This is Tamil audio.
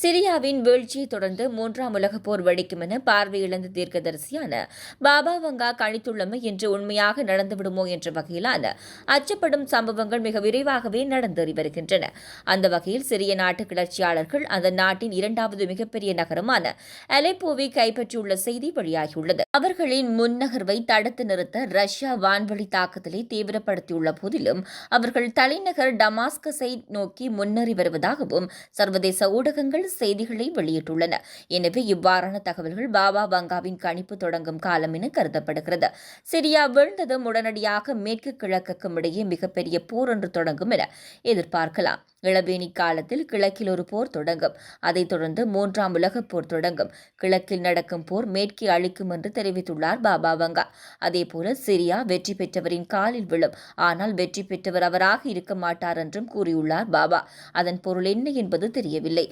சிரியாவின் வீழ்ச்சியை தொடர்ந்து மூன்றாம் உலகப் போர் வெடிக்கும் என பார்வையிழந்த தீர்க்கதரிசியான பாபா வங்கா கணித்துள்ளமை என்று உண்மையாக நடந்துவிடுமோ என்ற வகையிலான அச்சப்படும் சம்பவங்கள் மிக விரைவாகவே நடந்தேறி வருகின்றன. அந்த வகையில் சிறிய நாட்டு கிளர்ச்சியாளர்கள் அந்த நாட்டின் இரண்டாவது மிகப்பெரிய நகரமான அலெப்போவை கைப்பற்றியுள்ள செய்தி வெளியாகியுள்ளது. அவர்களின் முன்னகர்வை தடுத்து நிறுத்த ரஷ்யா வான்வழி தாக்குதலை தீவிரப்படுத்தியுள்ள போதிலும் அவர்கள் தலைநகர் டமாஸ்கஸை நோக்கி முன்னேறி வருவதாகவும் சர்வதேச ஊடகங்கள் செய்திகளை வெளியிட்டுள்ளன. எனவே இவ்வாறான தகவல்கள் பாபா வங்காவின் கணிப்பு தொடங்கும் காலம் என கருதப்படுகிறது. சிரியா வீழ்ந்ததும் உடனடியாக மேற்கு கிழக்குக்கும் இடையே மிகப்பெரிய போர் ஒன்று தொடங்கும் என எதிர்பார்க்கலாம். இளவேணி காலத்தில் கிழக்கில் ஒரு போர் தொடங்கும். அதைத் தொடர்ந்து மூன்றாம் உலகப் போர் தொடங்கும். கிழக்கில் நடக்கும் போர் மேற்கே அழிக்கும் என்று தெரிவித்துள்ளார் பாபா வங்கா. அதேபோல சிரியா வெற்றி பெற்றவரின் காலில் விழும். ஆனால் வெற்றி பெற்றவர் அவராக இருக்க மாட்டார் என்றும் கூறியுள்ளார் பாபா. அதன் பொருள் என்ன என்பது தெரியவில்லை.